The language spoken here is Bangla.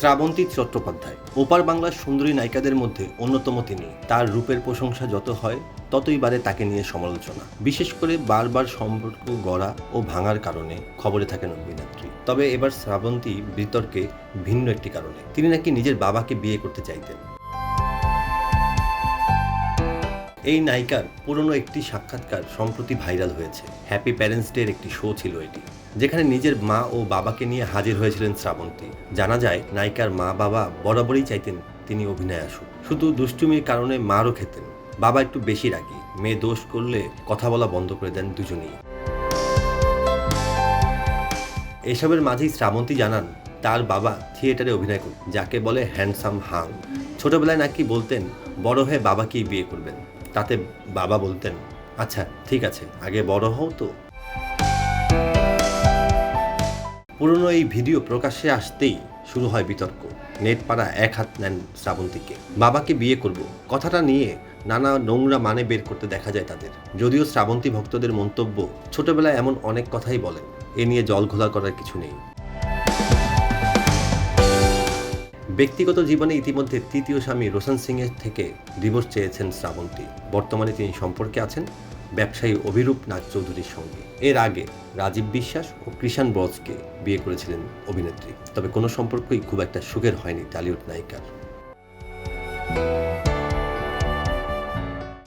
শ্রাবন্তী চট্টোপাধ্যায়, ওপার বাংলার সুন্দরী নায়িকাদের মধ্যে অন্যতম তিনি। তার রূপের প্রশংসা যত হয়, ততই বারে তাকে নিয়ে সমালোচনা। বিশেষ করে বারবার সম্পর্ক গড়া ও ভাঙার কারণে খবরে থাকেন অভিনেত্রী। তবে এবার শ্রাবন্তী বিতর্কে ভিন্ন একটি কারণে। তিনি নাকি নিজের বাবাকে বিয়ে করতে চাইতেন। এই নায়িকার পুরনো একটি সাক্ষাৎকার সম্প্রতি ভাইরাল হয়েছে। হ্যাপি প্যারেন্টস ডের একটি শো ছিল এটি, যেখানে নিজের মা ও বাবাকে নিয়ে হাজির হয়েছিলেন শ্রাবন্তী। জানা যায়, নায়িকার মা বাবা বরাবরই চাইতেন তিনি অভিনয় আসুক। শুধু দুষ্টুমির কারণে মারও খেতেন। বাবা একটু বেশি রাগী। মেয়ে দোষ করলে কথা বলা বন্ধ করে দেন দুজনেই। এসবের মাঝেই শ্রাবন্তী জানান, তার বাবা থিয়েটারে অভিনয় করত যাকে বলে হ্যান্ডসাম হাং ছোটবেলায় নাকি বলতেন, বড় হয়ে বাবাকেই বিয়ে করবেন। তাতে বাবা বলতেন আচ্ছা ঠিক আছে, আগে বড় হও তো। পুরনো এই ভিডিও প্রকাশ্যে আসতেই শুরু হয় বিতর্ক। নেট পাড়া এক হাত নেন শ্রাবন্তীকে। বাবাকে বিয়ে করব। কথাটা নিয়ে নানা নোংরা মানে বের করতে দেখা যায় তাদের। যদিও শ্রাবন্তী ভক্তদের মন্তব্য, ছোটবেলায় এমন অনেক কথাই বলেন। এ নিয়ে জল ঘোলা করার কিছু নেই। ব্যক্তিগত জীবনে ইতিমধ্যে তৃতীয় স্বামী রোশন সিংয়ের থেকে ডিভোর্স চেয়েছেন শ্রাবন্তী। বর্তমানে তিনি সম্পর্কে আছেন ব্যবসায়ী অভিরূপ নাথ চৌধুরীর সঙ্গে। এর আগে রাজীব বিশ্বাস ও কৃষাণ ব্রজকে বিয়ে করেছিলেন অভিনেত্রী। তবে কোনো সম্পর্কই খুব একটা সুখের হয়নি টালিউড নায়িকার।